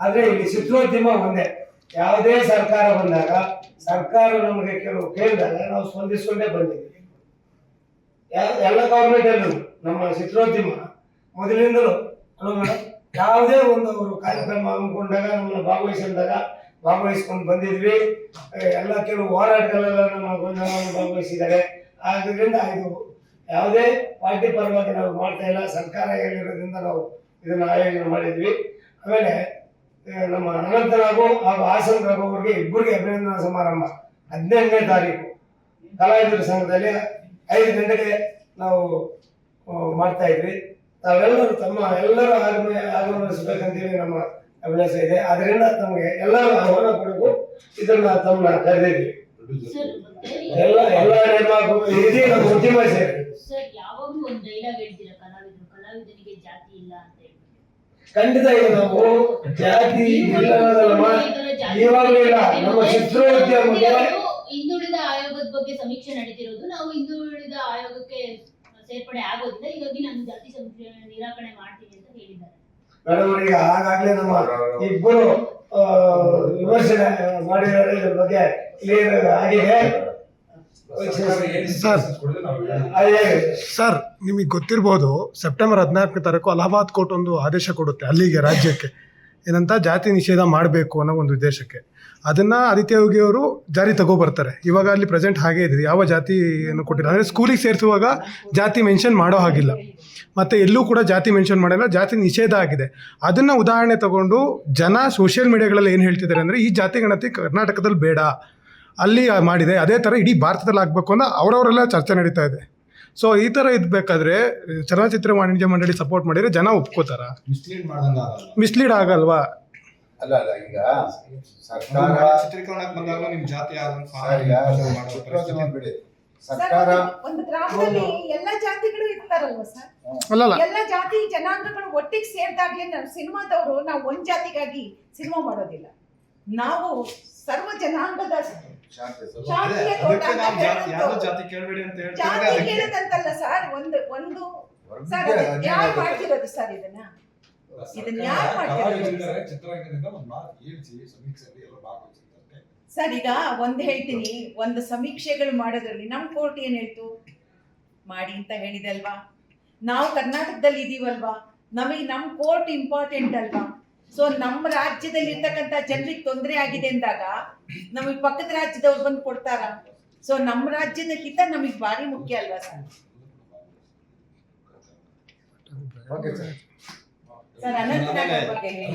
ಆದ್ರೆ ಇಲ್ಲಿ ಚಿತ್ರೋದ್ಯಮ ಒಂದೇ. ಯಾವುದೇ ಸರ್ಕಾರ ಬಂದಾಗ, ಸರ್ಕಾರ ನಮಗೆ ಕೆಲವು ಕೇಳಿದಾಗ ನಾವು ಸ್ಪಂದಿಸ್ಕೊಂಡೇ ಬಂದಿದ್ದೀವಿ. ಎಲ್ಲ ಗೌರ್ಮೆಂಟ್ ಅಲ್ಲೂ ನಮ್ಮ ಚಿತ್ರೋದ್ಯಮ ಮೊದಲಿಂದಲೂ? ಯಾವುದೇ ಒಂದು ಅವರು ಕಾರ್ಯಕ್ರಮ ಹಮ್ಮಿಕೊಂಡಾಗ, ನಮ್ಮನ್ನು ಭಾಗವಹಿಸಿದಾಗ ಭಾಗವಹಿಸ್ಕೊಂಡು ಬಂದಿದ್ವಿ. ಎಲ್ಲ ಕೆಲವು ಹೋರಾಟಗಳೆಲ್ಲ ನಮ್ಮ ಭಾಗವಹಿಸಿದ್ದಾರೆ. ಆದ್ರಿಂದ ಇದು ಯಾವುದೇ ಪಾರ್ಟಿ ಪರವಾಗಿ ನಾವು ಮಾಡ್ತಾ ಇಲ್ಲ. ಸರ್ಕಾರ ಹೇಳಿರೋದ್ರಿಂದ ನಾವು ಇದನ್ನು ಆಯೋಜನೆ ಮಾಡಿದ್ವಿ. ಆಮೇಲೆ ನಮ್ಮ ಅನಂತರಾಗು ಹಾಗೂ ಆಸನ್ ರಾಘು ಅವರಿಗೆ ಇಬ್ಬರಿಗೆ ಅಭಿನಂದನಾ ಸಮಾರಂಭ. ಹದಿನೆಂಟನೇ ತಾರೀಕು. ಕಲಾವಿದರ ಸಂಘದಲ್ಲಿ ಐದು ಗಂಟೆಗೆ ನಾವು ಮಾಡ್ತಾ ಇದ್ವಿ. ತಾವೆಲ್ಲರೂ ತಮ್ಮ ಎಲ್ಲರೂ ಆಗಮನ ಹೇಳಿ ನಮ್ಮ ಅಭ್ಯಾಸ ಇದೆ. ಅದರಿಂದ ತಮಗೆ ಎಲ್ಲರೂ ಆಹ್ವಾನ ಕೊಡಬೇಕು ಇದನ್ನ ತಮ್ಮನ್ನ ಕರೆದಿದ್ವಿ. ಎಲ್ಲ ಎಲ್ಲ ನಮ್ಮ ಉದ್ಯಮ ಸೇರಿ ಸರ್ ಯಾವಾಗ್ಲೂ ಒಂದ್ ಡೈಲಾಗ್ ಹೇಳ್ತೀರಾ ಕಲಾವಿದ್ರು? ಕಲಾವಿದನಿಗೆ ಜಾತಿ ಇಲ್ಲ ಅಂತ ಖಂಡಿತ ಈಗ ನಾವು ಜಾತಿ ಇವಾಗಲೂ ಇಲ್ಲ. ನಮ್ಮ ಚಿತ್ರೋದ್ಯಮಕ್ಕೆ ಹಿಂದುಳಿದ ಆಯೋಗದ ಬಗ್ಗೆ ಸಮೀಕ್ಷೆ ನಡೀತಿರೋದು ನಾವು ಹಿಂದುಳಿದ ಆಯೋಗಕ್ಕೆ ಸೇರ್ಪಡೆ ಆಗೋದಿಲ್ಲ. ಹೀಗಾಗಿ ನಾನು ಜಾತಿ ಸಮೀಕ್ಷೆ ನಿರಾಕರಣೆ ಮಾಡ್ತೀನಿ ಅಂತ ಹೇಳಿದ್ದಾರೆ. ಮೇಡಮ್ ಅವರಿಗೆ ಆಗಾಗಲೇ ನಮ್ಮ ಇಬ್ಬರು ಆ, ವಿಮರ್ಶನೆ ಮಾಡಿದ್ದಾರೆ ಇದ್ರ ಬಗ್ಗೆ ಕ್ಲಿಯರ್ ಆಗಿದೆ. ಸರ್ ಸರ್ ನಿಮಗೆ ಗೊತ್ತಿರ್ಬೋದು ಸೆಪ್ಟೆಂಬರ್ ಹದಿನಾಲ್ಕನೇ ತಾರೀಕು ಅಲಹಾಬಾದ್ ಕೋರ್ಟ್ ಒಂದು ಆದೇಶ ಕೊಡುತ್ತೆ ಅಲ್ಲಿಗೆ ರಾಜ್ಯಕ್ಕೆ. ಏನಂತ ಜಾತಿ ನಿಷೇಧ ಮಾಡಬೇಕು ಅನ್ನೋ ಒಂದು ಉದ್ದೇಶಕ್ಕೆ. ಅದನ್ನ ಆದಿತ್ಯ ಯೋಗಿ ಅವರು ಜಾರಿ ತಗೋಬರ್ತಾರೆ. ಇವಾಗ ಅಲ್ಲಿ ಪ್ರೆಸೆಂಟ್ ಹಾಗೆ ಇದೆ ಯಾವ ಜಾತಿಯನ್ನು ಕೊಟ್ಟಿಲ್ಲ. ಅಂದರೆ ಸ್ಕೂಲಿಗೆ ಸೇರಿಸುವಾಗ ಜಾತಿ ಮೆನ್ಷನ್ ಮಾಡೋ ಹಾಗಿಲ್ಲ. ಮತ್ತು ಎಲ್ಲೂ ಕೂಡ ಜಾತಿ ಮೆನ್ಷನ್ ಮಾಡಿಲ್ಲ ಜಾತಿ ನಿಷೇಧ ಆಗಿದೆ. ಅದನ್ನ ಉದಾಹರಣೆ ತಗೊಂಡು ಜನ ಸೋಷಿಯಲ್ ಮೀಡಿಯಾಗಳಲ್ಲಿ ಏನು ಹೇಳ್ತಿದ್ದಾರೆ ಅಂದರೆ ಈ ಜಾತಿ ಗಣತಿ ಕರ್ನಾಟಕದಲ್ಲಿ ಬೇಡ. ಅಲ್ಲಿ ಮಾಡಿದೆ. ಅದೇ ಥರ ಇಡೀ ಭಾರತದಲ್ಲಿ ಆಗಬೇಕು ಅಂತ ಅವರವರೆಲ್ಲ ಚರ್ಚೆ ನಡೀತಾ ಇದೆ. ಸೊ ಈ ಥರ ಇದ್ಬೇಕಾದ್ರೆ ಚಲನಚಿತ್ರ ವಾಣಿಜ್ಯ ಮಂಡಳಿ ಸಪೋರ್ಟ್ ಮಾಡಿದರೆ ಜನ ಒಪ್ಕೋತಾರ. ಮಿಸ್ಲೀಡ್ ಮಾಡ್ದಂಗ ಆಗಲ್ಲ. ಮಿಸ್ಲೀಡ್ ಆಗಲ್ವಾ? ಅಲ್ಲ ಅಲ್ಲ ಈಗ ಸರ್ಕಾರ ಚಿತ್ರೀಕರಣಕ್ಕೆ ಬಂದಾಗ ನಿಮ್ ಜಾತಿ ಯಾವ್ದು ಸರ್, ಈಗ ಚಿತ್ರೋದ್ಯಮ ಬಿಡಿ ಸರ್, ಸರ್ಕಾರ ಒಂದು- ಒಂದು ಗ್ರಾಮದಲ್ಲಿ ಎಲ್ಲ ಜಾತಿಗಳು ಇರ್ತಾರಲ್ವಾ ಸರ್? ಅಲ್ಲಲ್ಲ ಎಲ್ಲ ಜಾತಿ ಜನಾಂಗಗಳು ಒಟ್ಟಿಗೆ ಸೇರಿದಾಗ್ಲೇ ನಾವು ಸಿನಿಮಾದವರು ನಾವು ಒಂದ್ ಜಾತಿಗಾಗಿ ಸಿನಿಮಾ ಮಾಡೋದಿಲ್ಲ. ನಾವು ಸರ್ವ ಜನಾಂಗದ ಜಾತಿ ಹೇಳೋದು. ಯಾವ್ದು ಜಾತಿ ಕೇಳಬೇಡಿ ಅಂತ ಹೇಳ್ತಾರೆ ಜಾತಿ ಅದಕ್ಕೆ. ಸರ್ ಒಂದು ಒಂದು ಸರ್ ಯಾರು ಅನ್ಯಾಯ ಮಾಡ್ತಿರೋದು ಸರ್ ಇದನ್ನ? ಇದನ್ನ ಯಾರು ಮಾಡ್ತಿರೋದು? ಚಿತ್ರರಂಗದಿಂದ ಒಂದು ಮಾತು ಹೇಳ್ಸಿ ಸಮೀಕ್ಷೆಯಲ್ಲಿ ಎಲ್ಲ ಭಾಗವಹಿಸಿದ್ದಾರೆ ಸರ್ ಈಗ ಒಂದ್ ಹೇಳ್ತೀನಿ ಒಂದು ಸಮೀಕ್ಷೆಗಳು ಮಾಡೋದ್ರಲ್ಲಿ ನಮ್ ಕೋರ್ಟ್ ಏನ್ ಹೇಳ್ತು? ಮಾಡಿ ಅಂತ ಹೇಳಿದೆ ಅಲ್ವಾ? ನಾವು ಕರ್ನಾಟಕದಲ್ಲಿ ಇದೀವಲ್ವಾ? ನಮಗೆ ನಮ್ ಕೋರ್ಟ್ ಇಂಪಾರ್ಟೆಂಟ್ ಅಲ್ವಾ? ಸೊ ನಮ್ಮ ರಾಜ್ಯದಲ್ಲಿ ಇರ್ತಕ್ಕಂಥ ಜನರಿಗೆ ತೊಂದರೆ ಆಗಿದೆ ಅಂದಾಗ ನಮಗೆ ಪಕ್ಕದ ರಾಜ್ಯದವ್ರು ಬಂದು ಕೊಡ್ತಾರ. ಸೊ ನಮ್ಮ ರಾಜ್ಯದ ಹಿತ ನಮಗೆ ಭಾರಿ ಮುಖ್ಯ ಅಲ್ವಾ ಸರ್? ಓಕೆ ಸರ್ ಅನಂತನಾಗ್ ಅವ್ರ ಬಗ್ಗೆ ಹೇಳಿ.